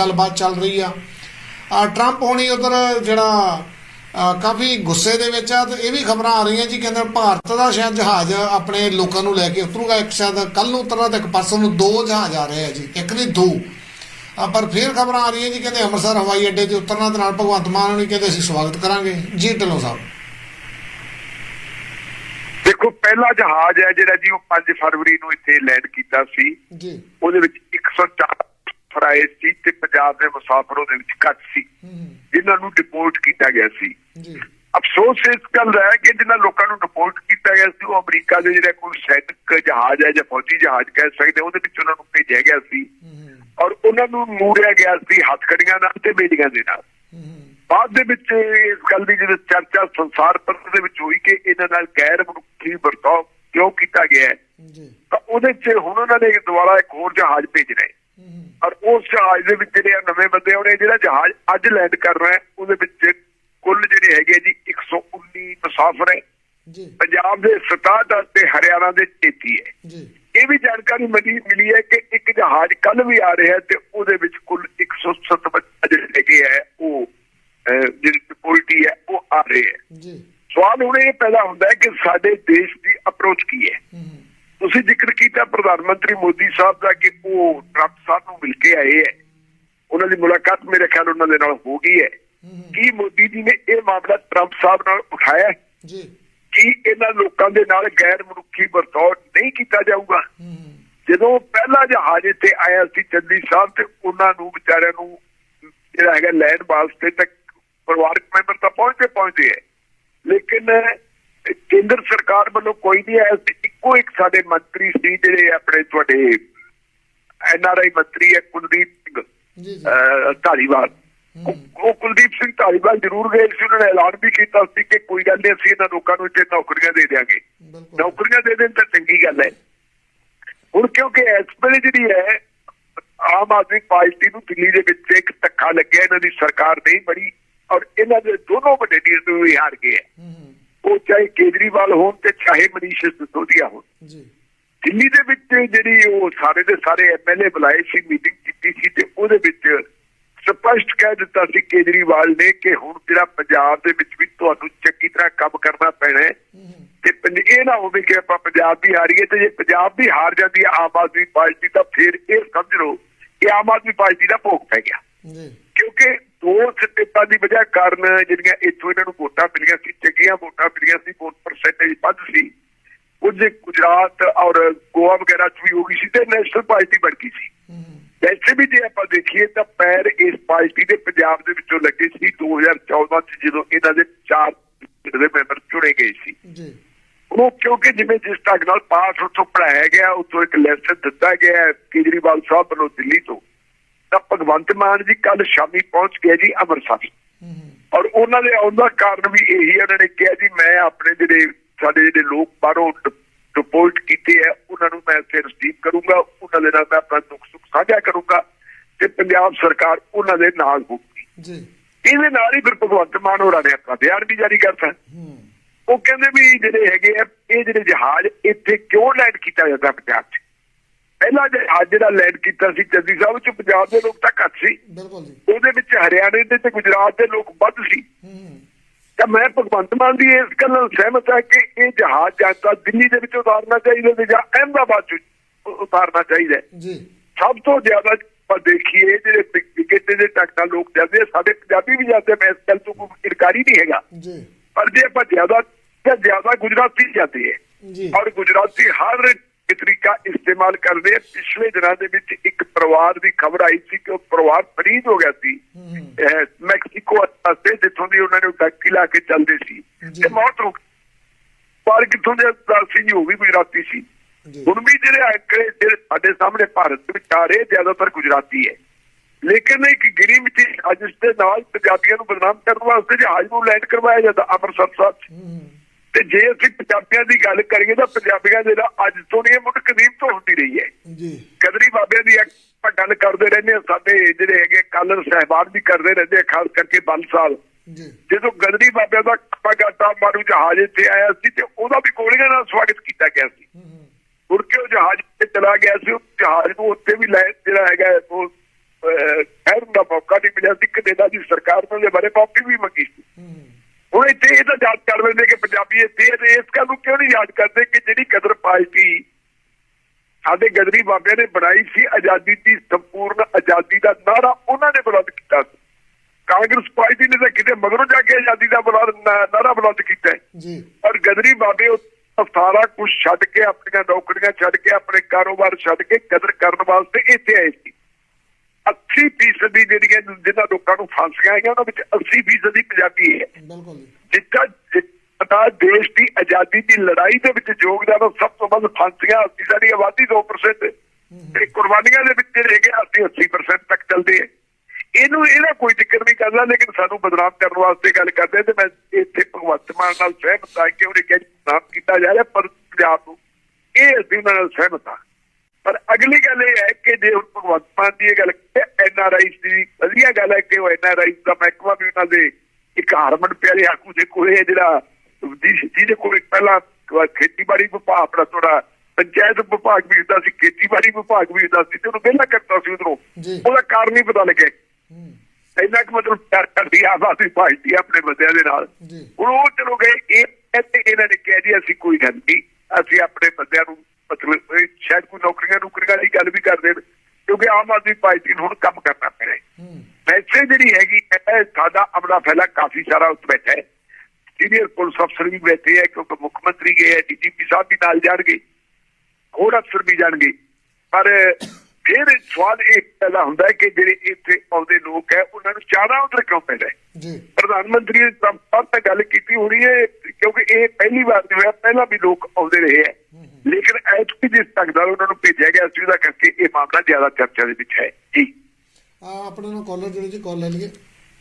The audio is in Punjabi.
ਗੱਲਬਾਤ ਚੱਲ ਰਹੀ ਆ। ਆ ਟਰੰਪ ਹੋਣੀ ਉਧਰ ਜਿਹੜਾ ਕਾਫੀ ਗੁੱਸੇ ਦੇ ਵਿੱਚ ਆ ਤੇ ਇਹ ਵੀ ਖਬਰਾਂ ਆ ਰਹੀਆਂ ਜੀ ਕਹਿੰਦੇ ਭਾਰਤ ਦਾ ਸ਼ਾਇਦ ਜਹਾਜ਼ ਆਪਣੇ ਲੋਕਾਂ ਨੂੰ ਲੈ ਕੇ ਉਤਰੂਗਾ ਇੱਕ ਸ਼ਾਇਦ ਕੱਲ ਨੂੰ ਉਤਰਨਾ ਤੇ ਇੱਕ ਪਰਸੋਂ ਨੂੰ ਦੋ ਜਹਾਜ਼ ਆ ਰਹੇ ਆ ਜੀ ਇੱਕ ਨਹੀਂ ਦੋ। ਆ, ਪਰ ਫਿਰ ਖਬਰਾਂ ਆ ਰਹੀਆਂ ਜੀ ਕਹਿੰਦੇ ਅੰਮ੍ਰਿਤਸਰ ਹਵਾਈ ਅੱਡੇ ਤੇ ਉਤਰਨਾ ਦੇ ਨਾਲ ਭਗਵੰਤ ਮਾਨ ਨੇ ਕਹਿੰਦੇ ਅਸੀਂ ਸਵਾਗਤ ਕਰਾਂਗੇ। ਜੀ ਢਿੱਲੋਂ ਸਾਹਿਬ। ਦੇਖੋ ਪਹਿਲਾ ਜਹਾਜ਼ ਹੈ ਜਿਹੜਾ ਜੀ ਉਹ 5 ਫਰਵਰੀ ਨੂੰ ਇੱਥੇ ਲੈਂਡ ਕੀਤਾ ਸੀ। ਜੀ। ਉਹਦੇ ਵਿੱਚ 104 ਫਰਾਏ ਸੀ ਤੇ ਪੰਜਾਬ ਦੇ ਮੁਸਾਫਰ ਉਹਦੇ ਵਿੱਚ ਘੱਟ ਸੀ। ਜਿਨ੍ਹਾਂ ਨੂੰ ਡਿਪੋਰਟ ਕੀਤਾ ਗਿਆ ਸੀ। ਜੀ। ਅਫਸੋਸ ਇਸ ਗੱਲ ਦਾ ਹੈ ਕਿ ਜਿਨ੍ਹਾਂ ਲੋਕਾਂ ਨੂੰ ਡਿਪੋਰਟ ਕੀਤਾ ਗਿਆ ਸੀ ਉਹ ਅਮਰੀਕਾ ਦੇ ਜਿਹੜਾ ਕੋਈ ਸੈਨਿਕ ਜਹਾਜ਼ ਹੈ ਜਾਂ ਫੌਜੀ ਜਹਾਜ਼ ਕਹਿ ਸਕਦੇ ਉਹਦੇ ਵਿੱਚ ਉਹਨਾਂ ਨੂੰ ਭੇਜਿਆ ਗਿਆ ਸੀ। ਔਰ ਉਹਨਾਂ ਨੂੰ ਮੂੜਿਆ ਗਿਆ ਸੀ ਹੱਥਕੜੀਆਂ ਨਾਲ ਤੇ ਬੇੜੀਆਂ ਦੇ ਨਾਲ। ਬਾਅਦ ਦੇ ਵਿੱਚ ਇਸ ਗੱਲ ਦੀ ਜਦੋਂ ਚਰਚਾ ਸੰਸਾਰ ਪੱਧਰ ਦੇ ਵਿੱਚ ਹੋਈ ਕਿ ਇਹਨਾਂ ਨਾਲ ਗੈਰ ਮਨੁੱਖੀ ਵਰਤਾਓ ਕਿਉਂ ਕੀਤਾ ਗਿਆ ਹੈ? ਜੀ। ਤਾਂ ਉਹਦੇ 'ਚ ਹੁਣ ਉਹਨਾਂ ਨੇ ਦੁਬਾਰਾ ਇੱਕ ਹੋਰ ਜਹਾਜ਼ ਭੇਜਣਾ ਹੈ ਹੂੰ। ਔਰ ਉਸ ਜਹਾਜ਼ ਦੇ ਵਿੱਚ ਜਿਹੜੇ ਨਵੇਂ ਬੰਦੇ ਆਉਣੇ ਜਿਹੜਾ ਜਹਾਜ਼ ਅੱਜ ਲੈਂਡ ਕਰ ਰਿਹਾ ਹੈ ਉਹਦੇ ਵਿੱਚ ਕੁੱਲ ਜਿਹੜੇ ਹੈਗੇ ਜੀ 119 ਮੁਸਾਫਰ ਹੈ। ਜੀ। ਪੰਜਾਬ ਦੇ 67 ਤੇ ਹਰਿਆਣਾ ਦੇ 33 ਹੈ। ਜੀ। ਇਹ ਵੀ ਜਾਣਕਾਰੀ ਮਿਲੀ ਮਿਲੀ ਹੈ ਕਿ ਇੱਕ ਜਹਾਜ਼ ਕੱਲ ਵੀ ਆ ਰਿਹਾ ਹੈ ਤੇ ਉਹਦੇ ਵਿੱਚ ਕੁੱਲ 157 ਜਿਹੜੇ ਹੈਗੇ ਆ ਉਹ ਜਿਹੜੀ ਪੋਲਿਟੀ ਹੈ ਉਹ ਆ ਰਹੇ ਹੈ। ਜੀ। ਸਵਾਲ ਹੁਣ ਇਹ ਪੈਦਾ ਹੁੰਦਾ ਹੈ ਕਿ ਸਾਡੇ ਦੇਸ਼ ਦੀ ਅਪਰੋਚ ਕੀ ਹੈ? ਹੂੰ। ਤੁਸੀਂ ਜ਼ਿਕਰ ਕੀਤਾ ਪ੍ਰਧਾਨ ਮੰਤਰੀ ਮੋਦੀ ਸਾਹਿਬ ਦਾ ਕਿ ਉਹ ਟਰੰਪ ਸਾਹਿਬ ਨੂੰ ਮਿਲ ਕੇ ਆਏ ਹੈ। ਉਹਨਾਂ ਦੀ ਮੁਲਾਕਾਤ ਮੇਰੇ ਖਿਆਲ ਉਹਨਾਂ ਦੇ ਨਾਲ ਹੋ ਗਈ ਹੈ। ਕੀ ਮੋਦੀ ਜੀ ਨੇ ਇਹ ਮਾਮਲਾ ਟਰੰਪ ਸਾਹਿਬ ਨਾਲ ਉਠਾਇਆ? ਜੀ। ਕੀ ਇਹਨਾਂ ਲੋਕਾਂ ਦੇ ਨਾਲ ਗੈਰ ਮਨੁੱਖੀ ਵਰਤਾਓ ਨਹੀਂ ਕੀਤਾ ਜਾਊਗਾ? ਜਦੋਂ ਪਹਿਲਾ ਜਹਾਜ਼ ਇੱਥੇ ਆਇਆ ਸੀ ਚੰਦੀ ਸਾਹਿਬ ਤੇ ਉਹਨਾਂ ਨੂੰ ਵਿਚਾਰਿਆਂ ਨੂੰ ਜਿਹੜਾ ਹੈਗਾ ਲੈਂਡ ਵਾਸਤੇ ਤੱਕ ਪਰਿਵਾਰਕ ਮੈਂਬਰ ਤਾਂ ਪਹੁੰਚੇ ਪਹੁੰਚੇ ਹੈ। ਲੇਕਿਨ ਕੇਂਦਰ ਸਰਕਾਰ ਵੱਲੋਂ ਕੋਈ ਨਹੀਂ ਆਇਆ ਸੀ। ਇੱਕੋ ਇੱਕ ਸਾਡੇ ਮੰਤਰੀ ਸੀ ਜਿਹੜੇ ਆਪਣੇ ਤੁਹਾਡੇ ਐਨਆਰਆਈ ਮੰਤਰੀ ਹੈ ਕੁਲਦੀਪ ਸਿੰਘ ਜੀ ਜੀ। ਧਾਲੀਵਾਲ। ਉਹ ਉਹ ਕੁਲਦੀਪ ਸਿੰਘ ਧਾਲੀਵਾਲ ਜ਼ਰੂਰ ਗਏ ਸੀ ਉਹਨਾਂ ਨੇ ਐਲਾਨ ਵੀ ਕੀਤਾ ਸੀ ਕਿ ਕੋਈ ਗੱਲ ਨਹੀਂ ਅਸੀਂ ਇਹਨਾਂ ਲੋਕਾਂ ਨੂੰ ਇੱਥੇ ਨੌਕਰੀਆਂ ਦੇ ਬਿਲਕੁਲ। ਨੌਕਰੀਆਂ ਦੇ ਦੇਣ ਤਾਂ ਚੰਗੀ ਗੱਲ ਹੈ। ਹੁਣ ਕਿਉਂਕਿ ਇਸ ਵੇਲੇ ਜਿਹੜੀ ਹੈ ਆਮ ਆਦਮੀ ਪਾਰਟੀ ਨੂੰ ਦਿੱਲੀ ਦੇ ਵਿੱਚ ਇੱਕ ਧੱਕਾ ਲੱਗਿਆ ਇਹਨਾਂ ਦੀ ਸਰਕਾਰ ਨਹੀਂ ਬੜੀ ਔਰ ਇਹਨਾਂ ਦੇ ਦੋਨੋਂ ਵੱਡੇ ਲੀਡਰ ਵੀ ਹਾਰ ਗਏ। ਹੂੰ। ਉਹ ਚਾਹੇ ਕੇਜਰੀਵਾਲ ਹੋਣ ਤੇ ਚਾਹੇ ਮਨੀਸ਼ ਸਿਸੋਦੀਆ ਹੋਣ। ਜੀ। ਦਿੱਲੀ ਦੇ ਵਿੱਚ ਜਿਹੜੀ ਉਹ ਸਾਰੇ ਦੇ ਸਾਰੇ ਐਮਐਲਏ ਬੁਲਾਏ ਸੀ ਮੀਟਿੰਗ ਕੀਤੀ ਸੀ ਤੇ ਉਹਦੇ ਵਿੱਚ ਸਪਸ਼ਟ ਕਹਿ ਦਿੱਤਾ ਸੀ ਕੇਜਰੀਵਾਲ ਨੇ ਕਿ ਹੁਣ ਜਿਹੜਾ ਪੰਜਾਬ ਦੇ ਵਿੱਚ ਵੀ ਤੁਹਾਨੂੰ ਚੰਗੀ ਤਰ੍ਹਾਂ ਕੰਮ ਕਰਨਾ ਪੈਣਾ ਹੈ ਤੇ ਇਹ ਨਾ ਹੋਵੇ ਕਿ ਆਪਾਂ ਪੰਜਾਬ ਵੀ ਹਾਰੀਏ ਤੇ ਜੇ ਪੰਜਾਬ ਵੀ ਹਾਰ ਜਾਂਦੀ ਹੈ ਆਮ ਆਦਮੀ ਪਾਰਟੀ ਤਾਂ ਫਿਰ ਇਹ ਸਮਝ ਲਓ ਕਿ ਆਮ ਆਦਮੀ ਪਾਰਟੀ ਦਾ ਭੋਗ ਪੈ ਗਿਆ। ਕਿਉਂਕਿ ਦੋ ਸਟੇਟਾਂ ਦੀ ਵਜ੍ਹਾ ਕਾਰਨ ਜਿਹੜੀਆਂ ਇੱਥੋਂ ਇਹਨਾਂ ਨੂੰ ਵੋਟਾਂ ਮਿਲੀਆਂ ਸੀ ਚੰਗੀਆਂ ਵੋਟਾਂ ਮਿਲੀਆਂ ਸੀ ਵੋਟ ਪਰਸੈਂਟੇਜ ਵੱਧ ਸੀ। ਕੁਝ ਗੁਜਰਾਤ ਔਰ ਗੋਆ ਵਗੈਰਾ ਚ ਵੀ ਹੋ ਗਈ ਸੀ ਤੇ ਨੈਸ਼ਨਲ ਪਾਰਟੀ ਬਣ ਗਈ ਸੀ। ਵੈਸੇ ਵੀ ਜੇ ਆਪਾਂ ਦੇਖੀਏ ਤਾਂ ਪੈਰ ਇਸ ਪਾਰਟੀ ਦੇ ਪੰਜਾਬ ਦੇ ਵਿੱਚੋਂ ਲੱਗੇ ਸੀ 2014 ਚ ਜਦੋਂ ਇਹਨਾਂ ਦੇ ਚਾਰ ਦੇ ਮੈਂਬਰ ਚੁਣੇ ਗਏ ਸੀ। ਜੀ। ਉਹ ਕਿਉਂਕਿ ਜਿਵੇਂ ਜਿਸ ਢੰਗ ਨਾਲ ਪਾਸ ਉੱਥੋਂ ਪੜਾਇਆ ਗਿਆ ਉੱਥੋਂ ਇੱਕ ਲੈਸਨ ਦਿੱਤਾ ਗਿਆ ਕੇਜਰੀਵਾਲ ਸਾਹਿਬ ਵੱਲੋਂ ਦਿੱਲੀ ਤੋਂ। ਤਾਂ ਭਗਵੰਤ ਮਾਨ ਜੀ ਕੱਲ ਸ਼ਾਮੀ ਪਹੁੰਚ ਗਏ ਜੀ ਅੰਮ੍ਰਿਤਸਰ। ਔਰ ਉਹਨਾਂ ਦੇ ਆਉਣ ਦਾ ਕਾਰਨ ਵੀ ਇਹੀ ਹੈ, ਉਹਨਾਂ ਨੇ ਕਿਹਾ ਜੀ ਮੈਂ ਆਪਣੇ ਜਿਹੜੇ ਸਾਡੇ ਜਿਹੜੇ ਲੋਕ ਬਾਹਰੋਂ ਰਿਪੋਰਟ ਕੀਤੇ ਹੈ ਉਹਨਾਂ ਨੂੰ ਮੈਂ ਇੱਥੇ ਰਿਸੀਵ ਕਰੂੰਗਾ ਉਹਨਾਂ ਦੇ ਨਾਲ ਮੈਂ ਆਪਣਾ ਦੁੱਖ ਸੁੱਖ ਸਾਂਝਾ ਕਰੂੰਗਾ ਤੇ ਪੰਜਾਬ ਸਰਕਾਰ ਉਹਨਾਂ ਦੇ ਨਾਲ ਹੋਊਗੀ। ਜੀ। ਇਹਦੇ ਨਾਲ ਹੀ ਫਿਰ ਭਗਵੰਤ ਮਾਨ ਹੋਰਾਂ ਨੇ ਆਪਣਾ ਬਿਆਨ ਵੀ ਜਾਰੀ ਕਰਤਾ। ਹੂੰ। ਉਹ ਕਹਿੰਦੇ ਵੀ ਜਿਹੜੇ ਹੈਗੇ ਆ ਇਹ ਜਿਹੜੇ ਜਹਾਜ਼ ਇੱਥੇ ਕਿਉਂ ਲੈਂਡ ਕੀਤਾ ਜਾਂਦਾ ਪੰਜਾਬ 'ਚ? ਪਹਿਲਾ ਜਹਾਜ਼ ਜਿਹੜਾ ਲੈਂਡ ਕੀਤਾ ਸੀ ਚੰਦੀ ਸਾਹਿਬ 'ਚ ਪੰਜਾਬ ਦੇ ਲੋਕ ਤਾਂ ਘੱਟ ਸੀ। ਬਿਲਕੁਲ ਜੀ। ਉਹਦੇ ਵਿੱਚ ਹਰਿਆਣੇ ਦੇ ਤੇ ਗੁਜਰਾਤ ਦੇ ਲੋਕ ਵੱਧ ਸੀ। ਹੂੰ ਤਾਂ ਮੈਂ ਭਗਵੰਤ ਮਾਨ ਦੀ ਇਸ ਗੱਲ ਨਾਲ ਸਹਿਮਤ ਹਾਂ ਕਿ ਇਹ ਜਹਾਜ਼ ਜਾਂ ਤਾਂ ਦਿੱਲੀ ਦੇ ਵਿੱਚ ਉਤਾਰਨਾ ਚਾਹੀਦਾ ਤੇ ਜਾਂ ਅਹਿਮਦਾਬਾਦ 'ਚ ਉਤਾਰਨਾ ਚਾਹੀਦਾ। ਜੀ। ਸਭ ਤੋਂ ਜ਼ਿਆਦਾ ਆਪਾਂ ਦੇਖੀਏ ਜਿਹੜੇ ਟਿਕਟ ਦੇ ਟੱਕਾ ਲੋਕ ਜਾਂਦੇ ਸਾਡੇ ਪੰਜਾਬੀ ਵੀ ਜਾਂਦੇ ਮੈਂ ਇਸ ਗੱਲ ਤੋਂ ਕੋਈ ਇਨਕਾਰੀ ਨਹੀਂ ਹੈਗਾ। ਜੀ। ਪਰ ਜੇ ਆਪਾਂ ਜ਼ਿਆਦਾ ਜ਼ਿਆਦਾ ਗੁਜਰਾਤੀ ਜਾਂਦੇ ਹੈ ਜੀ। ਔਰ ਗੁਜਰਾਤੀ ਹਰ ਇੱਕ ਤਰੀਕਾ ਇਸਤੇਮਾਲ ਕਰਦੇ ਆ ਪਿਛਲੇ ਦਿਨਾਂ ਦੇ ਵਿੱਚ ਇੱਕ ਪਰਿਵਾਰ ਦੀ ਖਬਰ ਆਈ ਸੀ ਕਿ ਉਹ ਪਰਿਵਾਰ ਫਰੀਦ ਹੋ ਗਿਆ ਸੀ। ਮੈਕਸੀਕੋ ਵਾਸਤੇ ਜਿੱਥੋਂ ਦੀ ਉਹਨਾਂ ਨੇ ਟੈਕਸੀ ਲਾ ਕੇ ਚੱਲਦੇ ਸੀ। ਤੇ ਮੌਤ ਗਈ। ਪਰ ਕਿੱਥੋਂ ਦੇ ਦਾਸੀ ਜੀ ਉਹ ਵੀ ਗੁਜਰਾਤੀ ਸੀ। ਹੁਣ ਵੀ ਜਿਹੜੇ ਅੰਕੜੇ ਜਿਹੜੇ ਸਾਡੇ ਸਾਹਮਣੇ ਭਾਰਤ ਦੇ ਵਿੱਚ ਆ ਰਹੇ ਜ਼ਿਆਦਾਤਰ ਗੁਜਰਾਤੀ ਹੈ। ਲੇਕਿਨ ਇੱਕ ਗਿਰੀ ਵਿੱਚ ਅੱਜ ਦੇ ਨਾਲ ਪੰਜਾਬੀਆਂ ਨੂੰ ਬਦਨਾਮ ਕਰਨ ਵਾਸਤੇ ਜਹਾਜ਼ ਨੂੰ ਲੈਂਡ ਕਰਵਾਇਆ ਜਾਂਦਾ ਅੰਮ੍ਰਿਤਸਰ ਸਾਹਿਬ ਤੇ ਜੇ ਅਸੀਂ ਪੰਜਾਬੀਆਂ ਦੀ ਗੱਲ ਕਰੀਏ ਤਾਂ ਪੰਜਾਬੀਆਂ ਦੇ ਨਾਲ ਅੱਜ ਤੋਂ ਨਹੀਂ ਇਹ ਮੁੱਢ ਕਦੀਮ ਤੋਂ ਹੁੰਦੀ ਰਹੀ ਹੈ। ਜੀ। ਕਦਰੀ ਬਾਬਿਆਂ ਦੀ ਆਪਾਂ ਗੱਲ ਕਰਦੇ ਰਹਿੰਦੇ ਹਾਂ ਸਾਡੇ ਜਿਹੜੇ ਹੈਗੇ ਕਾਲਰ ਸਹਿਬਾਨ ਵੀ ਕਰਦੇ ਰਹਿੰਦੇ ਆ ਖਾਸ ਕਰਕੇ ਬੰਦ ਸਾਹਿਬ। ਜੀ। ਜਦੋਂ ਗਦਰੀ ਬਾਬਿਆਂ ਦਾ ਪਗਾਟਾ ਮਾਰੂ ਜਹਾਜ਼ ਇੱਥੇ ਆਇਆ ਸੀ ਤੇ ਉਹਦਾ ਵੀ ਗੋਲੀਆਂ ਨਾਲ ਸਵਾਗਤ ਕੀਤਾ ਗਿਆ ਸੀ। ਮੁੜ ਕੇ ਉਹ ਜਹਾਜ਼ ਤੇ ਚਲਾ ਗਿਆ ਸੀ ਉਹ ਜਹਾਜ਼ ਨੂੰ ਉੱਥੇ ਵੀ ਲੈ ਜਿਹੜਾ ਹੈਗਾ ਉਹ ਕਹਿਣ ਦਾ ਮੌਕਾ ਨਹੀਂ ਮਿਲਿਆ ਸੀ। ਕੈਨੇਡਾ ਦੀ ਸਰਕਾਰ ਨੇ ਬਾਰੇ ਮਾਫੀ ਵੀ ਮੰਗੀ ਸੀ। ਇਹ ਤਾਂ ਯਾਦ ਕਰ ਲੈਂਦੇ ਕਿ ਪੰਜਾਬੀ ਇੱਥੇ ਤੇ ਇਸ ਗੱਲ ਨੂੰ ਕਿਉਂ ਨਹੀਂ ਯਾਦ ਕਰਦੇ ਕਿ ਜਿਹੜੀ ਕਦਰ ਪਾਰਟੀ ਸਾਡੇ ਗਦਰੀ ਬਾਬਿਆਂ ਨੇ ਬਣਾਈ ਸੀ ਆਜ਼ਾਦੀ ਦੀ ਸੰਪੂਰਨ ਆਜ਼ਾਦੀ ਦਾ ਨਾਰਾ ਉਹਨਾਂ ਨੇ ਬੁਲੰਦ ਕੀਤਾ ਸੀ। ਕਾਂਗਰਸ ਪਾਰਟੀ ਨੇ ਤਾਂ ਕਿਤੇ ਮਗਰੋਂ ਜਾ ਕੇ ਆਜ਼ਾਦੀ ਦਾ ਨਾਰਾ ਬੁਲੰਦ ਕੀਤਾ ਜੀ। ਪਰ ਗਦਰੀ ਬਾਬੇ ਸਾਰਾ ਕੁਝ ਛੱਡ ਕੇ ਆਪਣੀਆਂ ਨੌਕਰੀਆਂ ਛੱਡ ਕੇ ਆਪਣੇ ਕਾਰੋਬਾਰ ਛੱਡ ਕੇ ਕਦਰ ਕਰਨ ਵਾਸਤੇ ਇੱਥੇ ਆਏ ਸੀ। 80% ਦੀ ਜਿਹੜੀਆਂ ਜਿਹਨਾਂ ਲੋਕਾਂ ਨੂੰ ਫਾਂਸੀਆਂ ਆਈਆਂ ਉਹਨਾਂ ਵਿੱਚ 80% ਦੀ ਪੰਜਾਬੀ ਹੈ। ਬਿਲਕੁਲ ਜਿੱਦਾਂ ਜਿੱਦਾਂ ਦੇਸ਼ ਦੀ ਆਜ਼ਾਦੀ ਦੀ ਲੜਾਈ ਦੇ ਵਿੱਚ ਯੋਗਦਾਨ ਸਭ ਤੋਂ ਵੱਧ ਫਾਂਸੀਆਂ ਅਸੀਂ ਸਾਡੀ ਆਬਾਦੀ 2% ਤੇ ਕੁਰਬਾਨੀਆਂ ਦੇ ਵਿੱਚ ਜਿਹੜੇ ਹੈਗੇ ਅਸੀਂ 80% ਤੱਕ ਚੱਲਦੇ ਹੈ। ਇਹਨੂੰ ਇਹਦਾ ਕੋਈ ਜ਼ਿਕਰ ਨਹੀਂ ਕਰਦਾ ਲੇਕਿਨ ਸਾਨੂੰ ਬਦਨਾਮ ਕਰਨ ਵਾਸਤੇ ਗੱਲ ਕਰਦੇ ਤੇ ਮੈਂ ਇੱਥੇ ਭਗਵੰਤ ਮਾਨ ਨਾਲ ਸਹਿਮਤ ਹਾਂ ਕਿ ਉਹਨੇ ਕਿਹਾ ਬਦਨਾਮ ਕੀਤਾ ਜਾ ਰਿਹਾ ਪਰ ਪੰਜਾਬ ਨੂੰ ਇਹ ਅਸੀਂ ਨਾਲ ਸਹਿਮਤ ਹਾਂ। ਪਰ ਅਗਲੀ ਗੱਲ ਇਹ ਹੈ ਕਿ ਜੇ ਭਗਵੰਤ ਮਾਨ ਦੀ ਇਹ ਗੱਲ ਐਨ ਆਰ ਆਈ ਦੀ ਵਧੀਆ ਗੱਲ ਹੈ ਕਿ ਉਹ ਐਨ ਆਰ ਆਈ ਦਾ ਮਹਿਕਮਾ ਵੀ ਉਹਨਾਂ ਦੇ ਇੱਕ ਹਰਮਨ ਪਿਆਰੇ ਆਗੂ ਦੇ ਕੋਲੇ ਹੈ ਜਿਹੜਾ ਜਿਹਦੇ ਕੋਲ ਪਹਿਲਾਂ ਖੇਤੀਬਾੜੀ ਵਿਭਾਗ ਆਪਣਾ ਥੋੜਾ ਪੰਚਾਇਤ ਵਿਭਾਗ ਵੀ ਹੁੰਦਾ ਸੀ ਖੇਤੀਬਾੜੀ ਵਿਭਾਗ ਵੀ ਹੁੰਦਾ ਸੀ ਤੇ ਉਹਨੂੰ ਵਿਹਲਾ ਕਰਤਾ ਸੀ ਉਧਰੋਂ। ਉਹਦਾ ਕਾਰਨ ਹੀ ਪਤਾ ਲੱਗਿਆ। ਇੰਨਾ ਕਿ ਮਤਲਬ ਪਿਆਰ ਕਰਦੀ ਆ ਆਬਾਦੀ ਪਾਰਟੀ ਆਪਣੇ ਬੰਦਿਆਂ ਦੇ ਨਾਲ। ਹੁਣ ਉਹ ਚਲੋ ਗਏ ਇਹ ਇਹਨਾਂ ਨੇ ਕਿਹਾ ਜੀ ਅਸੀਂ ਕੋਈ ਗੱਲ ਨਹੀਂ ਅਸੀਂ ਆਪਣੇ ਬੰਦਿਆਂ ਨੂੰ ਮਤਲਬ ਸ਼ਾਇਦ ਕੋਈ ਨੌਕਰੀਆਂ ਨੌਕਰੀਆਂ ਦੀ ਗੱਲ ਵੀ ਕਰਦੇ ਨੇ ਕਿਉਂਕਿ ਆਮ ਆਦਮੀ ਪਾਰਟੀ ਨੂੰ ਹੁਣ ਕੰਮ ਕਰਨਾ ਪੈਣਾ ਹੈ। ਵੈਸੇ ਜਿਹੜੀ ਹੈਗੀ ਹੈ ਸਾਡਾ ਅਮਲਾ ਫੈਲਾ ਕਾਫੀ ਸਾਰਾ ਉਸ ਵਿੱਚ ਹੈ। ਸੀਨੀਅਰ ਪੁਲਿਸ ਅਫਸਰ ਵੀ ਬੈਠੇ ਹੈ ਕਿਉਂਕਿ ਮੁੱਖ ਮੰਤਰੀ ਗਏ ਹੈ ਡੀਜੀਪੀ ਸਾਹਿਬ ਵੀ ਨਾਲ ਜਾਣਗੇ ਹੋਰ ਅਫਸਰ ਵੀ ਜਾਣਗੇ। ਪਰ ਫਿਰ ਸਵਾਲ ਇਹ ਪੈਦਾ ਹੁੰਦਾ ਹੈ ਕਿ ਜਿਹੜੇ ਇੱਥੇ ਆਉਂਦੇ ਲੋਕ ਹੈ ਉਹਨਾਂ ਨੂੰ ਚਾਹਨਾ ਉਧਰ ਕਿਉਂ ਪੈਦਾ ਹੈ? ਜੀ। ਪ੍ਰਧਾਨ ਮੰਤਰੀ ਨੇ ਟਰੰਪ ਨਾਲ ਗੱਲ ਕੀਤੀ ਹੋਣੀ ਹੈ ਕਿਉਂਕਿ ਇਹ ਪਹਿਲੀ ਵਾਰ ਨਹੀਂ ਹੋਇਆ ਪਹਿਲਾਂ ਵੀ ਲੋਕ ਆਉਂਦੇ ਰਹੇ ਹੈ। ਲੇਕਿਨ ਐਤਕੀ ਜਿਸ ਤੱਕ ਦਾ ਉਹਨਾਂ ਨੂੰ ਭੇਜਿਆ ਗਿਆ ਸੀ, ਉਹਦਾ ਕਰਕੇ ਇਹ ਮਾਮਲਾ ਜ਼ਿਆਦਾ ਚਰਚਾ ਦੇ ਵਿੱਚ ਹੈ। ਜੀ। ਆ ਆਪਣੇ ਨਾਲ ਕਾਲਰ ਜਿਹੜੇ ਜੀ ਕਾਲ ਲੈ ਲਈਏ।